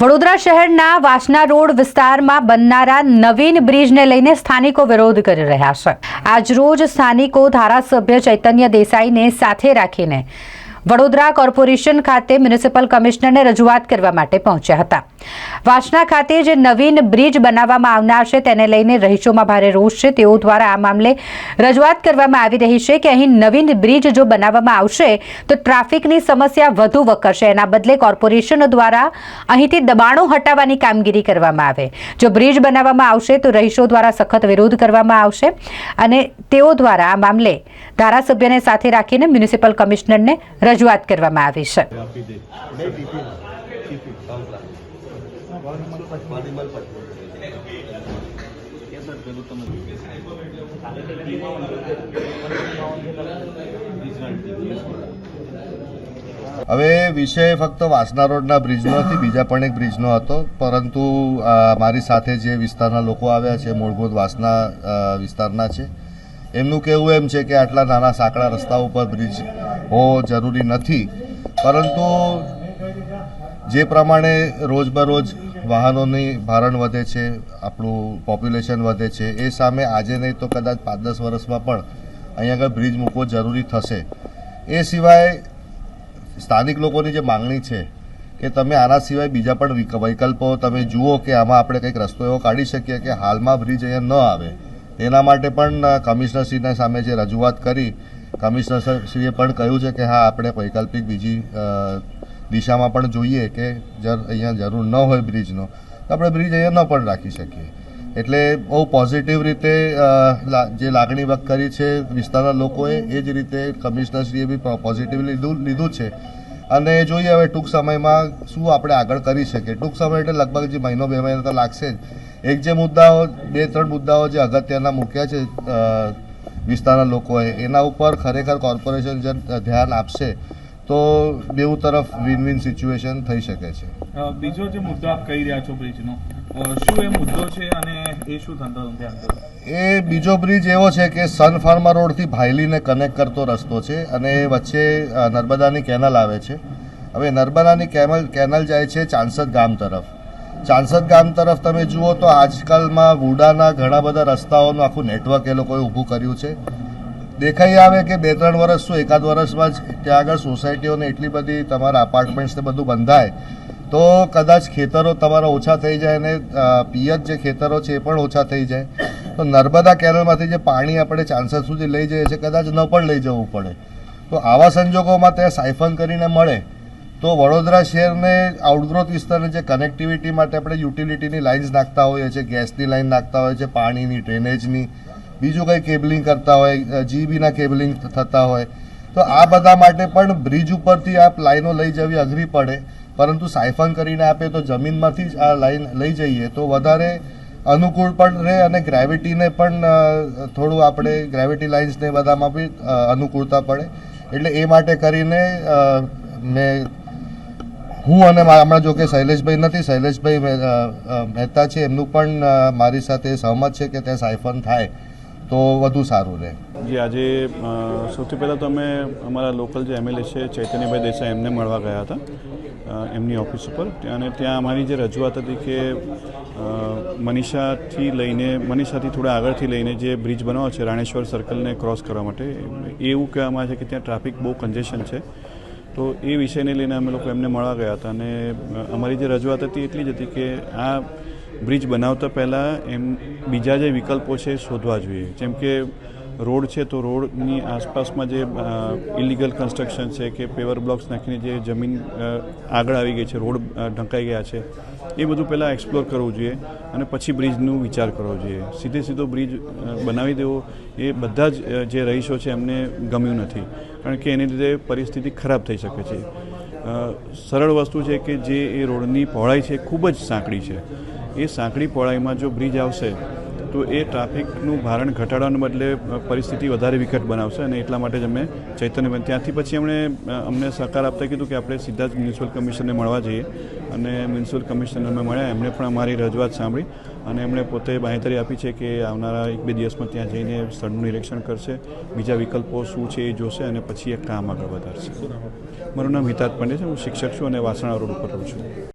વડોદરા શહેરના વાસના રોડ વિસ્તારમાં બનનારા નવીન બ્રિજને લઈને સ્થાનિકો વિરોધ કરી રહ્યા છે. આજરોજ સ્થાનિકો ધારાસભ્ય ચૈતન્ય દેસાઈને સાથે રાખીને વડોદરા કોર્પોરેશન ખાતે મ્યુનિસિપલ કમિશનરને રજૂઆત કરવા માટે પહોંચ્યા હતા. વાસણા ખાતે જે નવીન બ્રિજ બનાવવામાં આવનાર છે તેને લઈને રહીશોમાં ભારે રોષ છે. તેઓ દ્વારા આ મામલે રજૂઆત કરવામાં આવી રહી છે કે અહીં નવીન બ્રિજ જો બનાવવામાં આવશે તો ટ્રાફિકની સમસ્યા વધુ વકરશે. એના બદલે કોર્પોરેશન દ્વારા અહીંથી દબાણો હટાવવાની કામગીરી કરવામાં આવે. જો બ્રિજ બનાવવામાં આવશે તો રહીશો દ્વારા સખત વિરોધ કરવામાં આવશે અને તેઓ દ્વારા આ મામલે ધારાસભ્યને સાથે રાખીને મ્યુનિસિપલ કમિશનરને રજૂઆત કરવામાં આવી છે. હવે વિષય ફક્ત વાસના રોડના બ્રિજનો નથી, બીજા પણ એક બ્રિજનો હતો. પરંતુ મારી સાથે જે વિસ્તારના લોકો આવ્યા છે, મૂળભૂત વાસના વિસ્તારના છે. એમનું કહેવું એમ છે કે આટલા નાના સાંકડા રસ્તા ઉપર બ્રિજ હોવો જરૂરી નથી. પરંતુ જે પ્રમાણે રોજબરોજ વાહનોની ભારણ વધે છે, આપણું પોપ્યુલેશન વધે છે, એ સામે આજે નહીં તો કદાચ પાંચ દસ વર્ષમાં પણ અહીંયા આગળ બ્રિજ મૂકવો જરૂરી થશે. એ સિવાય સ્થાનિક લોકોની જે માંગણી છે કે તમે આના સિવાય બીજા પણ વિક- વિકલ્પો તમે જુઓ કે આમાં આપણે કંઈક રસ્તો એવો કાઢી શકીએ કે હાલમાં બ્રિજ અહીંયા ન આવે. તેના માટે પણ કમિશનરશ્રીના સામે જે રજૂઆત કરી, કમિશનરશ્રીએ પણ કહ્યું છે કે હા, આપણે વૈકલ્પિક બીજી દિશામાં પણ જોઈએ કે જર, અહીંયા જરૂર ન હોય બ્રિજનો. તો આપણે બ્રિજ અહીંયા ન પણ રાખી શકીએ. એટલે બહુ પોઝિટિવ રીતે જે લાગણી વ્યક્ત કરી છે વિસ્તારના લોકોએ, એ જ રીતે કમિશનરશ્રીએ બી પોઝિટિવ લીધું લીધું છે. અને જોઈએ હવે ટૂંક સમયમાં શું આપણે આગળ કરી શકીએ. ટૂંક સમય એટલે લગભગ જે મહિનો બે મહિના તો લાગશે જ. એક જે મુદ્દાઓ બે ત્રણ મુદ્દાઓ જે અગત્યના મૂક્યા છે વિસ્તારના લોકોએ એના ઉપર ખરેખર કોર્પોરેશન જે ધ્યાન આપશે તો બેઉ તરફ વિન વિન સિચ્યુએશન થઈ શકે છે. બીજો જે મુદ્દો આપ કહી રહ્યા છો બ્રિજનો શું એ મુદ્દો છે અને એ શું ધંધો એ બીજો બ્રિજ એવો છે કે સન ફાર્મા રોડથી ભાયલીને કનેક્ટ કરતો રસ્તો છે અને એ વચ્ચે નર્મદાની કેનલ આવે છે. હવે નર્મદાની કેનલ કેનલ જાય છે ચાંસદ ગામ તરફ. ચાંસદ ગામ તરફ તમે જુઓ તો આજકાલમાં વુડાના ઘણા બધા રસ્તાઓનું આખું નેટવર્ક એ લોકોએ ઊભું કર્યું છે. દેખાઈ આવે કે બે ત્રણ વર્ષ શું એકાદ વર્ષમાં જ ત્યાં આગળ સોસાયટીઓને એટલી બધી તમારા અપાર્ટમેન્ટ્સને બધું બંધાય. તો કદાચ ખેતરો તમારા ઓછા થઈ જાય અને પિયત જે ખેતરો છે એ પણ ઓછા થઈ જાય. તો નર્મદા કેનલમાંથી જે પાણી આપણે ચાન્સર સુધી લઈ જઈએ છીએ, કદાચ ન પણ લઈ જવું પડે. તો આવા સંજોગોમાં ત્યાં સાયફન કરીને મળે. તો વડોદરા શહેરને આઉટગ્રોથ વિસ્તારને જે કનેક્ટિવિટી માટે આપણે યુટિલિટીની લાઇન્સ નાખતા હોઈએ છીએ, ગેસની લાઇન નાખતા હોઈએ છીએ, પાણીની ડ્રેનેજની બીજું કંઈ કેબલિંગ કરતા હોય જીબીના કેબલિંગ થતા હોય. તો આ બધા માટે પણ બ્રિજ ઉપરથી આપ લાઈનો લઈ જવી અઘરી પડે. પરંતુ સાયફન કરીને આપે તો જમીનમાંથી જ આ લાઈન લઈ જઈએ તો વધારે અનુકૂળ પણ રહે અને ગ્રેવિટીને પણ થોડું આપણે ગ્રેવિટી લાઇન્સને બધામાં બી અનુકૂળતા પડે. એટલે એ માટે કરીને મેં હું અને હમણાં જો કે શૈલેષભાઈ નથી, શૈલેષભાઈ મહેતા છે, એમનું પણ મારી સાથે સહમત છે કે ત્યાં સાયફન થાય તો વધુ સારું રહે. જે, આજે સૌથી પહેલાં તો અમે અમારા લોકલ જે એમએલએ છે, ચૈતન્યભાઈ દેસાઈ, એમને મળવા ગયા હતા એમની ઓફિસ ઉપર. અને ત્યાં અમારી જે રજૂઆત હતી કે મનીષાથી લઈને, મનીષાથી થોડા આગળથી લઈને જે બ્રિજ બનાવો છે, રાણેશ્વર સર્કલને ક્રોસ કરવા માટે, એવું કહેવામાં આવે છે કે ત્યાં ટ્રાફિક બહુ કન્જેશન છે. તો એ વિષયને લઈને અમે લોકો એમને મળવા ગયા હતા અને અમારી જે રજૂઆત હતી એટલી જ હતી કે આ બ્રિજ બનાવતા પહેલાં એમ, બીજા જે વિકલ્પો છે શોધવા જોઈએ. જેમ કે રોડ છે તો રોડની આસપાસમાં જે ઇલીગલ કન્સ્ટ્રક્શન છે કે પેવર બ્લોક્સ નાખીને જે જમીન આગળ આવી ગઈ છે, રોડ ઢંકાઈ ગયા છે, એ બધું પહેલાં એક્સપ્લોર કરવું જોઈએ અને પછી બ્રિજનું વિચાર કરવો જોઈએ. સીધે સીધો બ્રિજ બનાવી દેવો, એ બધા જ જે રહીશો છે એમને ગમ્યું નથી. કારણ કે એને લીધે પરિસ્થિતિ ખરાબ થઈ શકે છે. સરળ વસ્તુ છે કે જે એ રોડની પહોળાઈ છે ખૂબ જ સાંકડી છે. એ સાંકડી પહોળાઈમાં જો બ્રિજ આવશે તો એ ટ્રાફિકનું ભારણ ઘટાડવાને બદલે પરિસ્થિતિ વધારે વિકટ બનાવશે અને એટલા માટે જ અમે ચૈતન્યબેન ત્યાંથી પછી એમણે અમને સહકાર આપતા કીધું કે આપણે સીધા જ મ્યુનિસિપલ કમિશનરને મળવા જઈએ. અને મ્યુનિસિપલ કમિશનરને મળ્યા, એમણે પણ અમારી રજૂઆત સાંભળી અને એમણે પોતે બાંહેધરી આપી છે કે આવનારા એક બે દિવસમાં ત્યાં જઈને સ્થળનું નિરીક્ષણ કરશે, બીજા વિકલ્પો શું છે એ જોશે અને પછી એક કામ આગળ વધારશે. મારું નામ હિતાર્થ પંડે છે, હું શિક્ષક છું અને વાસણા રોડ ઉપર રહું છું.